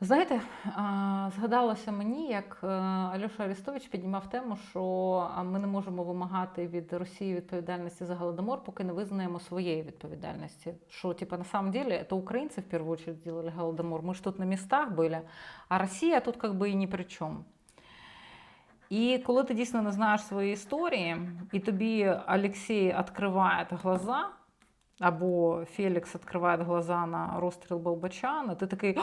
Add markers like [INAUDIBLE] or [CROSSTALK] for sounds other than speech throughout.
Знаєте, а, згадалося мені, як е, Альоша Арестович піднімав тему, що а, ми не можемо вимагати від Росії відповідальності за Голодомор, поки не визнаємо своєї відповідальності. Що, типа, на самом деле, это украинцы в первую очередь делали Голодомор. Мы ж тут на местах были, а Росія тут как би і ні при чому. І коли ти дійсно не знаєш своєї історії, і тобі Олексій відкриває глаза, або Фелікс відкриває глаза на розстріл Болбачана, ти такий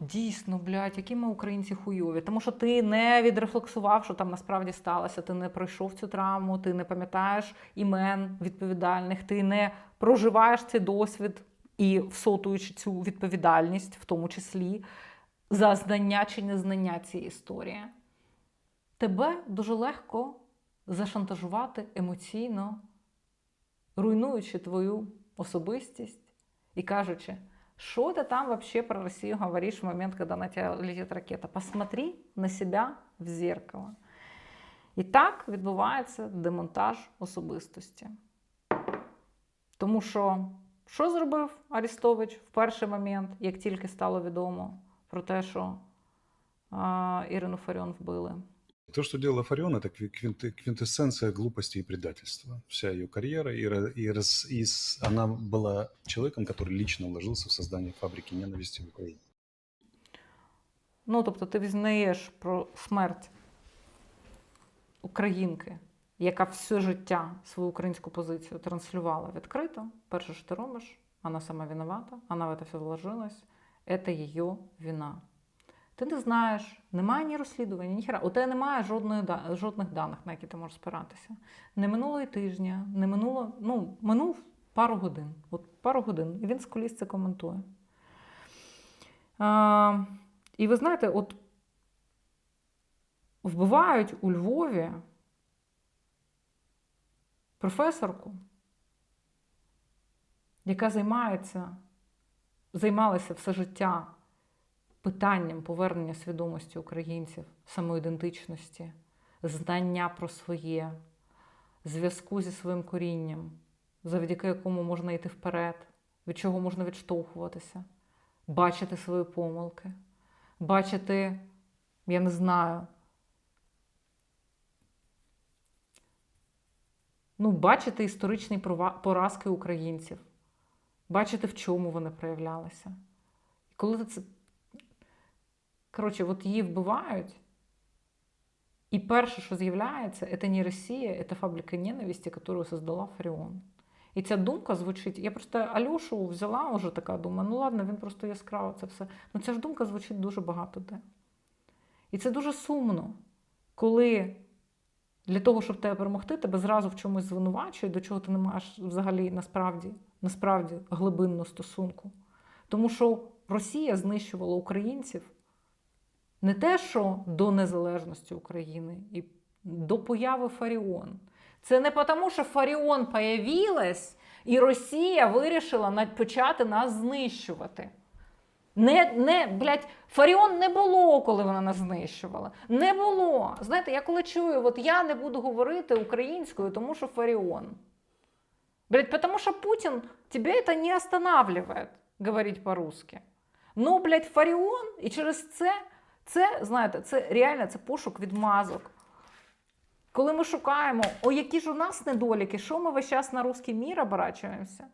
дійсно, блядь, які ми українці хуйові. Тому що ти не відрефлексував, що там насправді сталося, ти не пройшов цю травму, ти не пам'ятаєш імен відповідальних, ти не проживаєш цей досвід і всотуючи цю відповідальність, в тому числі за знання чи незнання цієї історії. Тебе дуже легко зашантажувати емоційно, руйнуючи твою особистість і кажучи, що ти там вообще про Росію говориш в момент, коли на тебе летить ракета? Посмотри на себе в зеркало. І так відбувається демонтаж особистості. Тому що, що зробив Арестович в перший момент, як тільки стало відомо про те, що а, Ірину Фаріон вбили? То, что делала Фарион, это кви- квинты- квинтэссенция глупости и предательства. Вся ее карьера, и, ра- и, раз- и с- она была человеком, который лично вложился в создание фабрики ненависти в Украине. Ну, тобто, ти візнаєш про смерть українки, яка все життя свою українську позицію транслювала відкрито. Перше, що ти робиш, вона сама виновата, вона в це все вложилась, це її вина. Ти не знаєш, немає ні розслідування, ні хера. У тебе немає жодної, жодних даних, на які ти можеш спиратися. Не минуло і тижня, не минуло, ну, минув пару годин. От пару годин. І він з коліс це коментує. А, і ви знаєте, от вбивають у Львові професорку, яка займається, займалася все життя питанням повернення свідомості українців, самоідентичності, знання про своє, зв'язку зі своїм корінням, завдяки якому можна йти вперед, від чого можна відштовхуватися, бачити свої помилки, бачити, я не знаю, ну, бачити історичні поразки українців, бачити, в чому вони проявлялися. І коли ти. Коротше, от її вбивають, і перше, що з'являється, це не Росія, це фабрика ненависті, яку создала Фаріон. І ця думка звучить. Я просто Альошу взяла вже така, думаю, ну ладно, він просто яскраво це все. Ну ця ж думка звучить дуже багато де. І це дуже сумно, коли для того, щоб тебе перемогти, тебе зразу в чомусь звинувачують, до чого ти не маєш взагалі насправді, насправді глибинну стосунку. Тому що Росія знищувала українців не те, що до незалежності України і до появи Фаріон. Це не тому, що Фаріон появилась, і Росія вирішила почати нас знищувати. Не, не, блядь, Фаріон не було, коли вона нас знищувала. Не було. Знаєте, я коли чую, от я не буду говорити українською, тому що Фаріон. Блядь, потому что Путин тебе это не останавливает говорить по-русски. Ну, блядь, Фаріон, і через це, це, знаєте, це реально це пошук відмазок. Коли ми шукаємо, о, які ж у нас недоліки, що ми весь час на русський мір оборачуємося?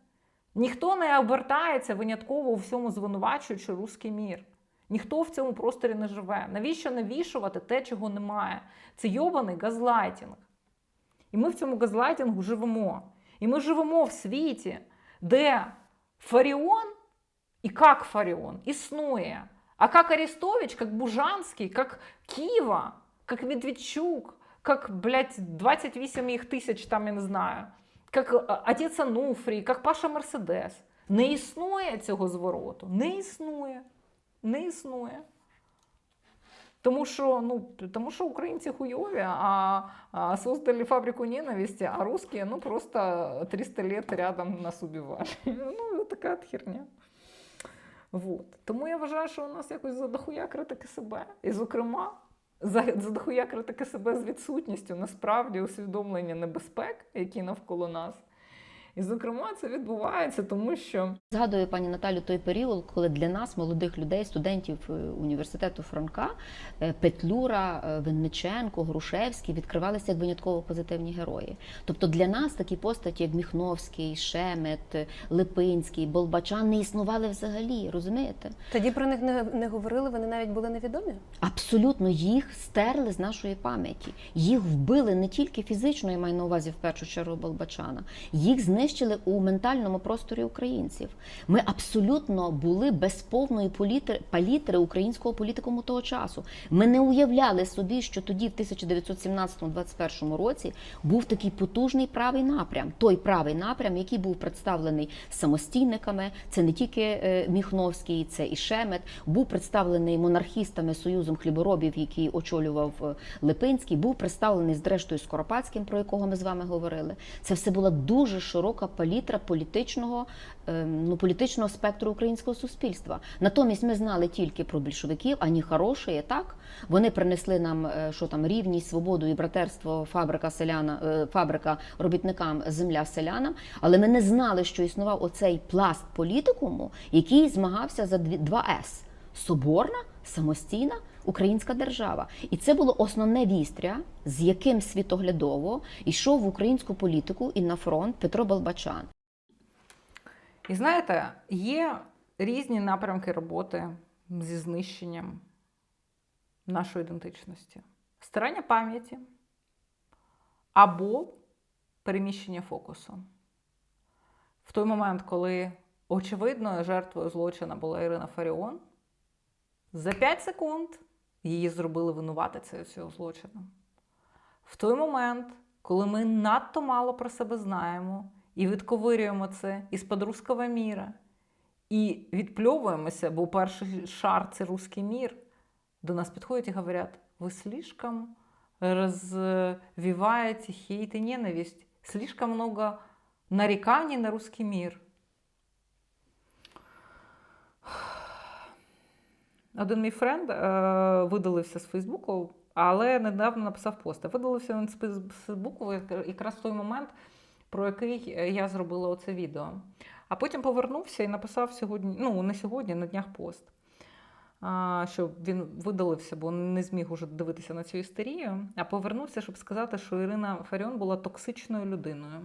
Ніхто не обертається винятково у всьому звинувачуючи русський мір. Ніхто в цьому просторі не живе. Навіщо навішувати те, чого немає? Це йобаний газлайтінг. І ми в цьому газлайтингу живемо. І ми живемо в світі, де Фаріон і як Фаріон існує. А як Арестович, як Бужанський, як Ківа, як Медведчук, як, блядь, 28 їх тисяч, там, я не знаю, як е, отець Ануфрій, як Паша Мерседес. Не існує цього звороту. Не існує. Не існує. Тому що, ну, тому що українці хуйові, а, а создали фабрику ненависти, а русские, ну, просто 300 лет рядом нас убивали. Ну, [LAUGHS] така от херня. Вот. Тому я вважаю, що у нас якось задохуя критики себе. І, зокрема, за- задохуя критики себе з відсутністю насправді усвідомлення небезпек, які навколо нас. І, зокрема, це відбувається, тому що Згадую пані Наталю той період, коли для нас, молодих людей, студентів е, університету Франка, е, Петлюра, е, Винниченко, Грушевський відкривалися як винятково позитивні герої. Тобто для нас такі постаті, як Міхновський, Шемет, Липинський, Болбачан не існували взагалі, розумієте? Тоді про них не, не говорили, вони навіть були невідомі. Абсолютно їх стерли з нашої пам'яті. Їх вбили не тільки фізично, я маю на увазі в першу чергу Болбачана. Їх знищили у ментальному просторі українців. Ми абсолютно були без повної політри, палітри українського політикуму того часу. Ми не уявляли собі, що тоді, в 1917-21 році, був такий потужний правий напрям. Той правий напрям, який був представлений самостійниками. Це не тільки е, Міхновський, це і Шемет. Був представлений монархістами Союзом хліборобів, який очолював е, Липинський. Був представлений зрештою Скоропадським, про якого ми з вами говорили. Це все була дуже широка палітра політичного, е, ну, політичного спектру українського суспільства. Натомість ми знали тільки про більшовиків, ані хороші, так вони принесли нам е, що там рівність, свободу і братерство, фабрика селяна, е, фабрика робітникам, земля селянам. Але ми не знали, що існував оцей пласт політикуму, який змагався за дві- два С соборна, самостійна. Українська держава, і це було основне вістря, з яким світоглядово йшов в українську політику і на фронт Петро Балбачан. І знаєте, є різні напрямки роботи зі знищенням нашої ідентичності: стирання пам'яті або переміщення фокусу. В той момент, коли очевидною жертвою злочину була Ірина Фаріон, за 5 секунд її зробили винуватицею цього злочину. В той момент, коли ми надто мало про себе знаємо і відковирюємо це із-під руського міра, і відпльовуємося, бо перший шар це русський мір, до нас підходять і говорять, ви слишком развиваете хейт и ненависть, слишком много нареканий на русский мир. Один мій френд е, видалився з Фейсбуку, але недавно написав пост. Видалився він з Фейс- Фейсбуку якраз в той момент, про який е, я зробила оце відео. А потім повернувся і написав сьогодні, ну не сьогодні, на днях пост. А, що він видалився, бо не зміг уже дивитися на цю істерію, а повернувся, щоб сказати, що Ірина Фаріон була токсичною людиною,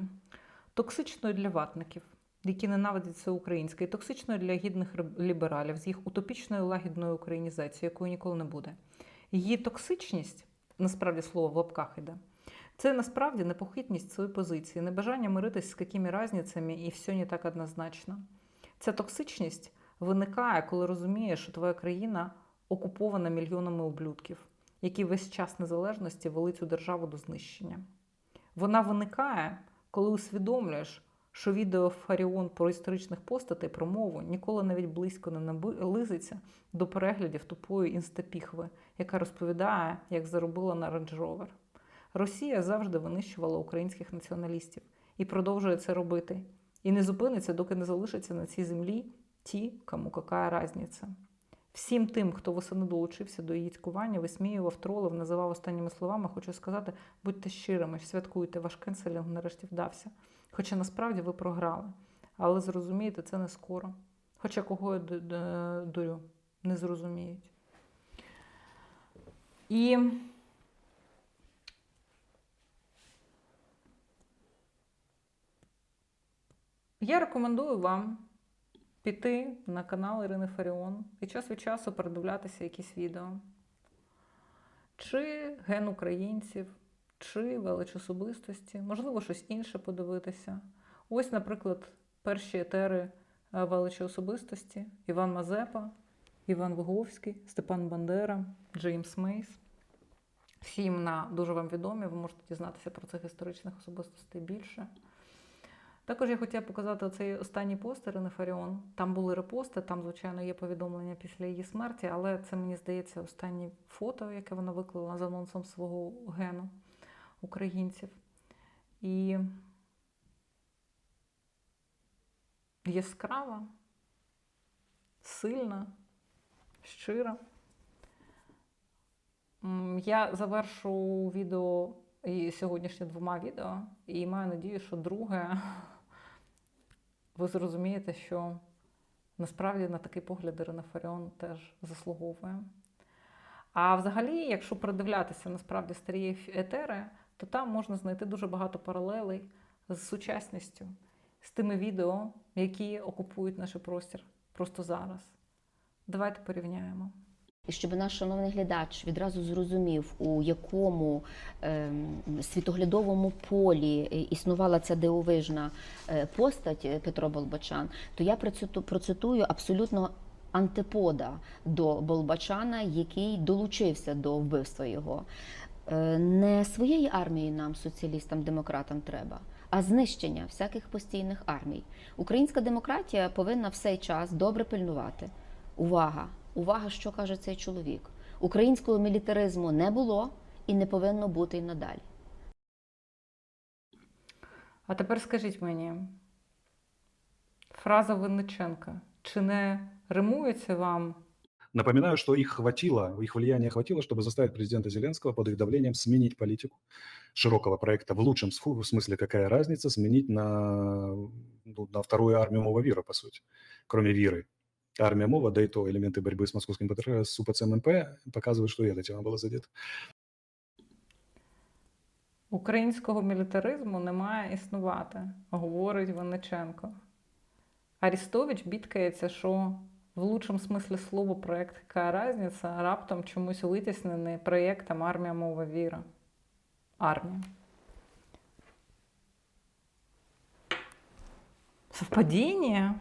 токсичною для ватників, які ненавидять все українське, і токсичною для гідних лібералів з їх утопічною лагідною українізацією, якої ніколи не буде. Її токсичність, насправді слово в лапках іде, це насправді непохитність своєї позиції, небажання миритись з якими разницями і все не так однозначно. Ця токсичність виникає, коли розумієш, що твоя країна окупована мільйонами ублюдків, які весь час незалежності вели цю державу до знищення. Вона виникає, коли усвідомлюєш, що відео Фаріон про історичних постатей про мову ніколи навіть близько не наблизиться до переглядів тупої інстапіхви, яка розповідає, як заробила на Range Rover. Росія завжди винищувала українських націоналістів і продовжує це робити. І не зупиниться, доки не залишиться на цій землі ті, кому яка різниця. Всім тим, хто восени долучився до її цькування, висміював, тролив, називав останніми словами, хочу сказати, будьте щирими, святкуйте, ваш кенселінг нарешті вдався. Хоча насправді ви програли. Але зрозумієте, це не скоро. Хоча кого я ду- ду- дурю, не зрозуміють. І я рекомендую вам піти на канал Ірини Фаріон і час від часу передивлятися якісь відео. Чи ген українців, чи велич особистості, можливо, щось інше подивитися. Ось, наприклад, перші етери е, величі особистості: Іван Мазепа, Іван Виговський, Степан Бандера, Джеймс Мейс. Всі імена дуже вам відомі, ви можете дізнатися про цих історичних особистостей більше. Також я хотіла показати цей останній пост Ірини. Там були репости, там, звичайно, є повідомлення після її смерті, але це, мені здається, останнє фото, яке вона виклала з анонсом свого гену українців. І яскрава, сильна, щира. Я завершу відео і сьогоднішнє двома відео, і маю надію, що друге ви зрозумієте, що насправді на такий погляд Ірина Фаріон теж заслуговує. А взагалі, якщо придивлятися насправді старі етери, то там можна знайти дуже багато паралелей з сучасністю, з тими відео, які окупують наш простір просто зараз. Давайте порівняємо. І щоб наш шановний глядач відразу зрозумів, у якому ем, світоглядовому полі е, існувала ця дивовижна е, постать е, Петро Болбочан, то я проциту- процитую абсолютно антипода до Болбачана, який долучився до вбивства його. Е, Не своєї армії нам, соціалістам, демократам, треба, а знищення всяких постійних армій. Українська демократія повинна в цей час добре пильнувати. Увага! Увага, що каже цей чоловік. Українського мілітаризму не було і не повинно бути й надалі. А тепер скажіть мені, фраза Винниченка, чи не римується вам Напоминаю, что их хватило, их влияния хватило, чтобы заставить президента Зеленского под их давлением сменить политику широкого проекта в лучшем сфу- смысле, какая разница, сменить на, ну, на вторую армию Мова-Вира, по сути, кроме Виры. Армия Мова, да и то элементы борьбы с московским ПТР, с УПЦ МНП показывают, что и эта тема была задета. Українського мілітаризму не має існувати, говорить Винниченко. Арістович бідкається, що в лучшому смислі слова проєкт «Яка разниця» раптом чомусь витіснений проєктом Армія мова віра. Армія. Совпадіння?